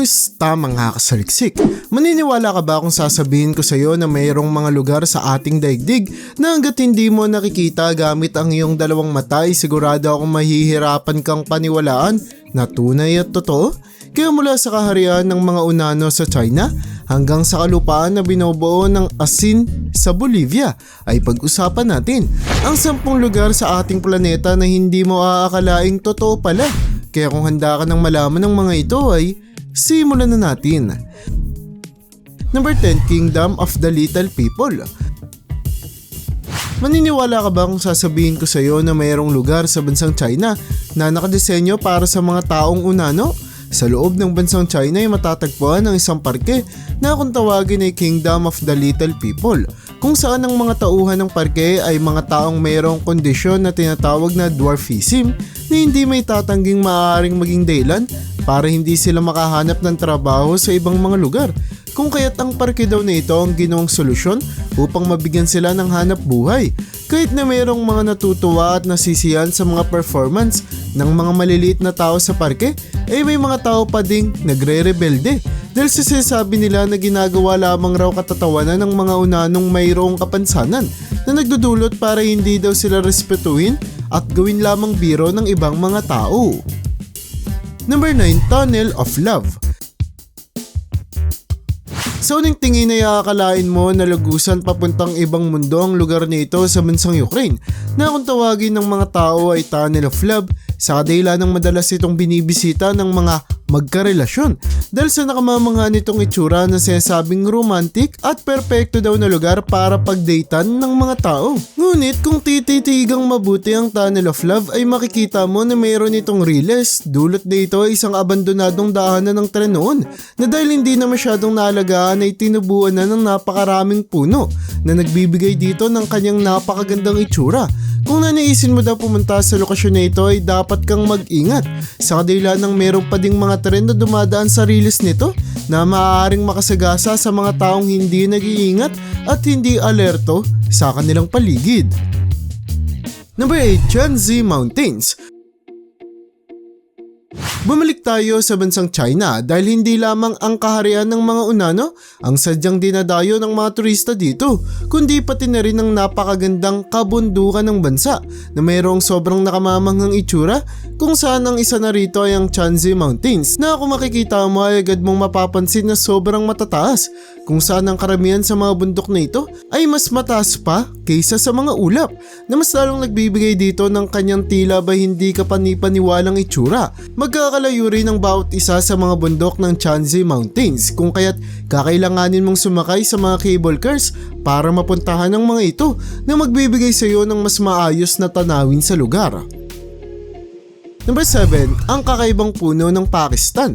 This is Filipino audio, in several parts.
Kumusta mga kasaliksik? Maniniwala ka ba kung sasabihin ko sa iyo na mayroong mga lugar sa ating daigdig na hanggat hindi mo nakikita gamit ang iyong dalawang mata ay sigurado akong mahihirapan kang paniwalaan na tunay at totoo? Kaya mula sa kaharian ng mga unano sa China hanggang sa kalupaan na binubuo ng asin sa Bolivia ay pag-usapan natin ang sampung lugar sa ating planeta na hindi mo aakalaing totoo pala. Kaya kung handa ka ng malaman ng mga ito ay simulan na natin. Number 10, Kingdom of the Little People. Maniniwala ka ba kung sasabihin ko sa iyo na mayroong lugar sa bansang China na nakadesenyo para sa mga taong unano? Sa loob ng bansang China ay matatagpuan ang isang parke na kung tawagin ay Kingdom of the Little People kung saan ang mga tauhan ng parke ay mga taong mayroong kondisyon na tinatawag na dwarfism na hindi may tatangging maaaring maging dahilan para hindi sila makahanap ng trabaho sa ibang mga lugar. Kung kaya't ang parke daw na ito ang ginawang solusyon upang mabigyan sila ng hanap buhay. Kahit na mayroong mga natutuwa at nasisiyan sa mga performance ng mga maliliit na tao sa parke, ay may mga tao pa ding nagre-rebelde dahil sa sinasabi nila na ginagawa lamang raw katatawanan ng mga unanong mayroong kapansanan na nagdudulot para hindi daw sila respetuhin at gawin lamang biro ng ibang mga tao. Number 9, Tunnel of Love. Sa uning tingin ay akalain mo na lugusan papuntang ibang mundo ang lugar nito sa bansang Ukraine na kung tawagin ng mga tao ay Tunnel of Love sa kadila ng madalas itong binibisita ng mga magkarelasyon dahil sa nakamamangha nitong itsura na sinasabing romantic at perpekto daw na lugar para pagdatean ng mga tao. Ngunit kung tititigang mabuti ang Tunnel of Love ay makikita mo na mayroon itong riles dulot dito ay isang abandonadong dahanan ng tren noon na dahil hindi na masyadong naalagaan ay tinubuan na ng napakaraming puno na nagbibigay dito ng kanyang napakagandang itsura. Kung nanaisin mo daw pumunta sa lokasyon na ito ay dapat kang mag-ingat sa kadila ng meron pa ding mga tren na dumadaan sa riles nito na maaaring makasagasa sa mga taong hindi nag-iingat at hindi alerto sa kanilang paligid. Number 8, Chanzi Mountains. Bumalik tayo sa bansang China dahil hindi lamang ang kaharian ng mga unano ang sadyang dinadayo ng mga turista dito, kundi pati na rin ang napakagandang kabundukan ng bansa na mayroong sobrang nakamamanghang itsura kung saan ang isa na rito ay ang Chanzi Mountains na kung makikita mo ay agad mong mapapansin na sobrang matataas kung saan ang karamihan sa mga bundok na ito ay mas mataas pa kaysa sa mga ulap na mas lalong nagbibigay dito ng kanyang tila ba hindi ka panipaniwalang itsura. Magkakalayo rin ang bawat isa sa mga bundok ng Chanzi Mountains kung kaya't kakailanganin mong sumakay sa mga cable cars para mapuntahan ang mga ito na magbibigay sa iyo ng mas maayos na tanawin sa lugar. Number 7, ang kakaibang puno ng Pakistan.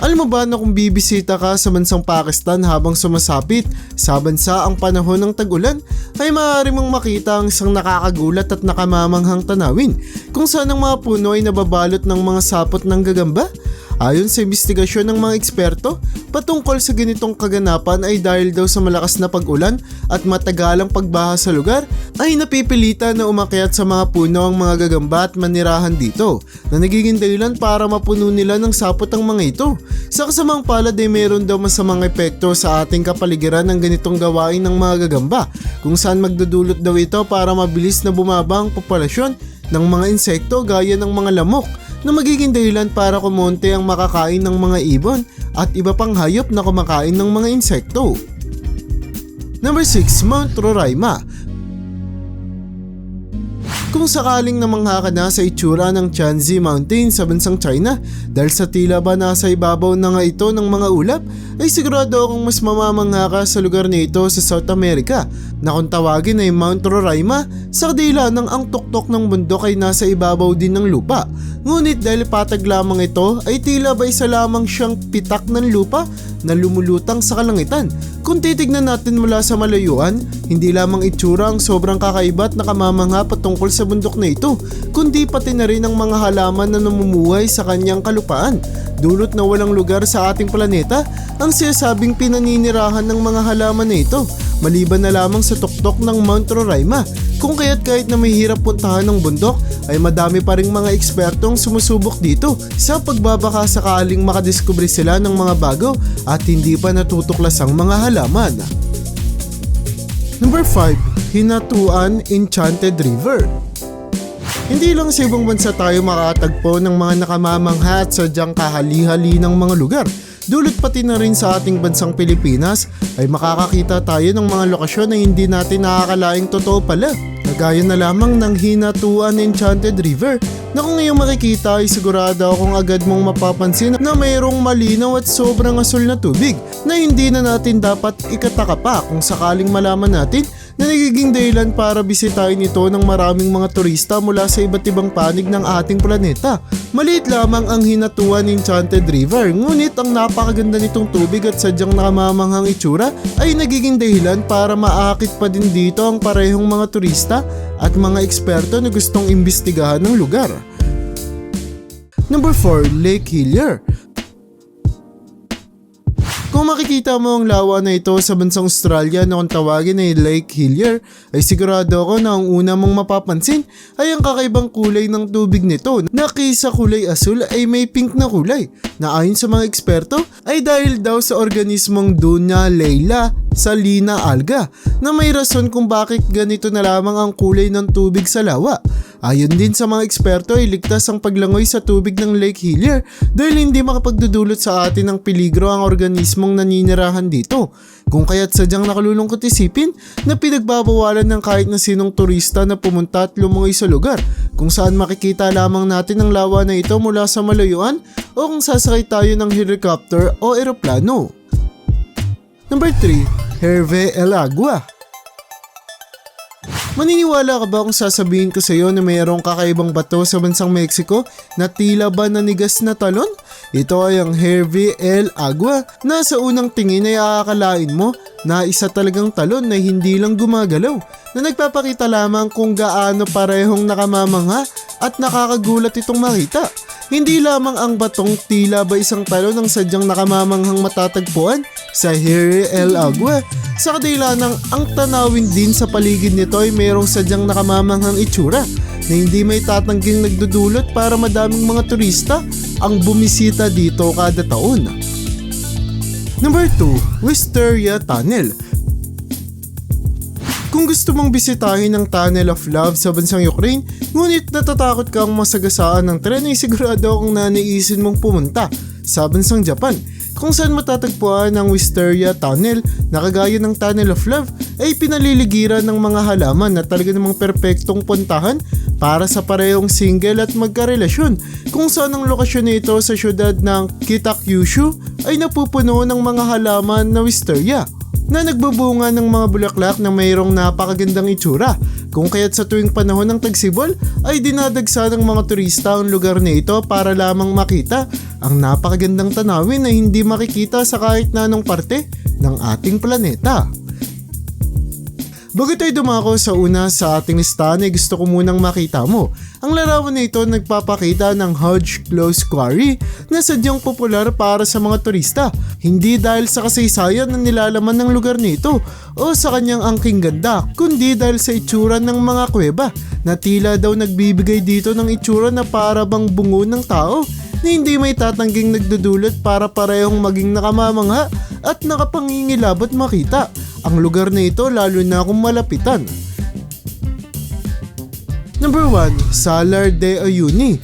Alam mo ba na kung bibisita ka sa bansang Pakistan habang sumasapit sa bansa ang panahon ng tag-ulan, ay maaari mong makita ang isang nakakagulat at nakamamanghang tanawin kung saan ang mga puno ay nababalot ng mga sapot ng gagamba Ayon sa investigasyon ng mga eksperto, patungkol sa ganitong kaganapan ay dahil daw sa malakas na pag-ulan at matagalang pagbaha sa lugar ay napipilitan na umakyat sa mga puno ang mga gagamba at manirahan dito na nagiging dahilan para mapuno nila ng sapot ang mga ito. Sa kasamang palad ay meron daw masamang epekto sa ating kapaligiran ng ganitong gawain ng mga gagamba kung saan magdudulot daw ito para mabilis na bumaba ang populasyon ng mga insekto gaya ng mga lamok na magiging dahilan para kumonte ang makakain ng mga ibon at iba pang hayop na kumakain ng mga insekto. Number 6, Mount Roraima. Kung sakaling namangha ka na sa itsura ng Chanzi Mountain sa bansang China dahil sa tila ba nasa ibabaw na nga ito ng mga ulap ay sigurado akong mas mamamangha ka sa lugar na ito sa South America na kung tawagin ay Mount Roraima sa kadila ng ang tuktok ng bundok ay nasa ibabaw din ng lupa. Ngunit dahil patag lamang ito ay tila ba isa lamang siyang pitak ng lupa na lumulutang sa kalangitan. Kung titignan natin mula sa malayuan, Hindi lamang itsura ang sobrang kakaiba at nakamamangha patungkol sa bundok na ito, kundi pati na rin ang mga halaman na namumuhay sa kanyang kalupaan. Dulot na walang lugar sa ating planeta ang sinasabing pinaninirahan ng mga halaman na ito, maliban na lamang sa tuktok ng Mount Roraima kung kaya't kahit na may hirap puntahan ng bundok ay madami pa ring mga ekspertong sumusubok dito sa pagbabaka sakaling makadiskubre sila ng mga bago at hindi pa natutuklas ang mga halaman. Number 5. Hinatuan Enchanted River hindi lang sa ibang bansa tayo makatagpo ng mga nakamamangha at sadyang kahali-hali ng mga lugar. Dulot pati na rin sa ating bansang Pilipinas ay makakakita tayo ng mga lokasyon na hindi natin nakakalaing totoo pala. Kagaya na lamang ng Hinatuan Enchanted River na kung iyong makikita ay sigurado akong agad mong mapapansin na mayroong malinaw at sobrang asul na tubig na hindi na natin dapat ikataka pa kung sakaling malaman natin na nagiging dahilan para bisitahin ito ng maraming mga turista mula sa iba't ibang panig ng ating planeta. Maliit lamang ang hinatuan ng Enchanted River, ngunit ang napakaganda nitong tubig at sadyang nakamamanghang itsura ay nagiging dahilan para maakit pa din dito ang parehong mga turista at mga eksperto na gustong imbestigahan ng lugar. Number 4, Lake Hillier. Kung makikita mo ang lawa na ito sa bansang Australia na kung tawagin ay Lake Hillier, ay sigurado ako na ang una mong mapapansin ay ang kakaibang kulay ng tubig nito na kaysa kulay asul ay may pink na kulay na ayon sa mga eksperto ay dahil daw sa organismong Duna Leila Salina alga na may rason kung bakit ganito na lamang ang kulay ng tubig sa lawa. Ayon din sa mga eksperto ay ligtas ang paglangoy sa tubig ng Lake Hillier dahil hindi makapagdudulot sa atin ng peligro ang organismong naninirahan dito. Kung kaya't sadyang nakalulungkot isipin na pinagbabawalan ng kahit na sinong turista na pumunta at lumungoy sa lugar kung saan makikita lamang natin ang lawa na ito mula sa malayuan o kung sasakay tayo ng helicopter o eroplano. Number 3. Herve El Agua Maniniwala ka ba kung sasabihin ko sa iyo na mayroong kakaibang bato sa bansang Mexico na tila ba nanigas na talon? Ito ay ang Hervey El Agua na sa unang tingin ay aakalain mo na isa talagang talon na hindi lang gumagalaw na nagpapakita lamang kung gaano parehong nakamamangha at nakakagulat itong makita. Hindi lamang ang batong tila ba isang talon ang sadyang nakamamanghang matatagpuan sa Hervey El Agua sa kadila ng ang tanawin din sa paligid nito ay mayroong sadyang nakamamanghang itsura na hindi may tatangging nagdudulot para madaming mga turista ang bumisita dito kada taon. Number 2, Wisteria Tunnel. Kung gusto mong bisitahin ang Tunnel of Love sa bansang Ukraine, ngunit natatakot kang masagasaan ng tren ay sigurado akong nanaisin mong pumunta sa bansang Japan kung saan matatagpuan ang Wisteria Tunnel na kagaya ng Tunnel of Love ay pinaliligiran ng mga halaman na talaga namang perpektong puntahan para sa parehong single at magkarelasyon kung saan ang lokasyon nito sa syudad ng Kitakyushu ay napupuno ng mga halaman na wisteria na nagbubunga ng mga bulaklak na mayroong napakagandang itsura kung kaya't sa tuwing panahon ng tagsibol ay dinadagsa ng mga turista ang lugar na ito para lamang makita ang napakagandang tanawin na hindi makikita sa kahit na anong parte ng ating planeta. Bago tayo dumako sa una sa ating listahan ay gusto ko munang makita mo. Ang larawan na ito nagpapakita ng Hodge Close Quarry na sadyang popular para sa mga turista. Hindi dahil sa kasaysayan na nilalaman ng lugar nito o sa kanyang angking ganda, kundi dahil sa itsura ng mga kuweba na tila daw nagbibigay dito ng itsura na para bang bungo ng tao na hindi may tatangging nagdudulot para parehong maging nakamamangha at nakapangingilabot makita ang lugar na ito lalo na kung malapitan. Number 1, Salar de Uyuni.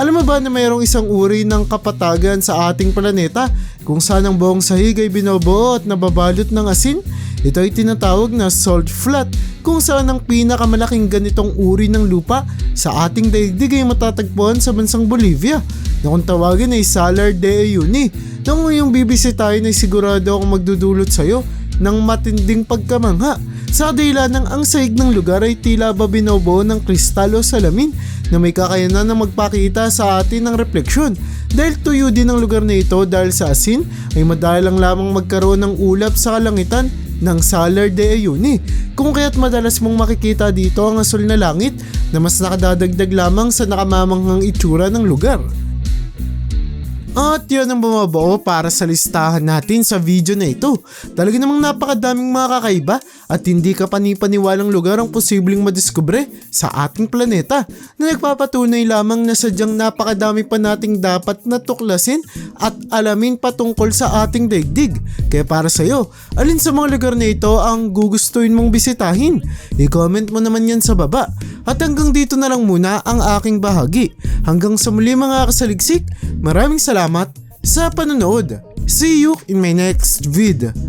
Alam mo ba na mayroong isang uri ng kapatagan sa ating planeta kung saan ang buong sahig ay binobuo at nababalot ng asin? Ito ay tinatawag na salt flat kung saan ang pinakamalaking ganitong uri ng lupa sa ating daigdig ay matatagpuan sa bansang Bolivia na kung tawagin ay Salar de Uyuni na kung iyong bibisitahin ay sigurado akong magdudulot sa'yo ng matinding pagkamangha sa kadila ng ang sahig ng lugar ay tila ba binobuo ng kristal o salamin na may kakayanan na magpakita sa atin ng refleksyon. Dahil tuyo din ang lugar na ito dahil sa asin ay madalang lamang magkaroon ng ulap sa kalangitan ng Salar de Uyuni kung kaya't madalas mong makikita dito ang asul na langit na mas nakadadagdag lamang sa nakamamanghang itsura ng lugar. At yun ang bumabuo para sa listahan natin sa video na ito. Talaga namang napakadaming mga kakaiba at hindi ka panipaniwalang lugar ang posibleng madiskubre sa ating planeta na nagpapatunay lamang na sadyang napakadami pa nating dapat natuklasin at alamin patungkol sa ating daigdig. Kaya para sa'yo, alin sa mga lugar na ito ang gugustuhin mong bisitahin? I-comment mo naman yan sa baba. At hanggang dito na lang muna ang aking bahagi. Hanggang sa muli mga kasaliksik, maraming salamat sa panonood. See you in my next vid.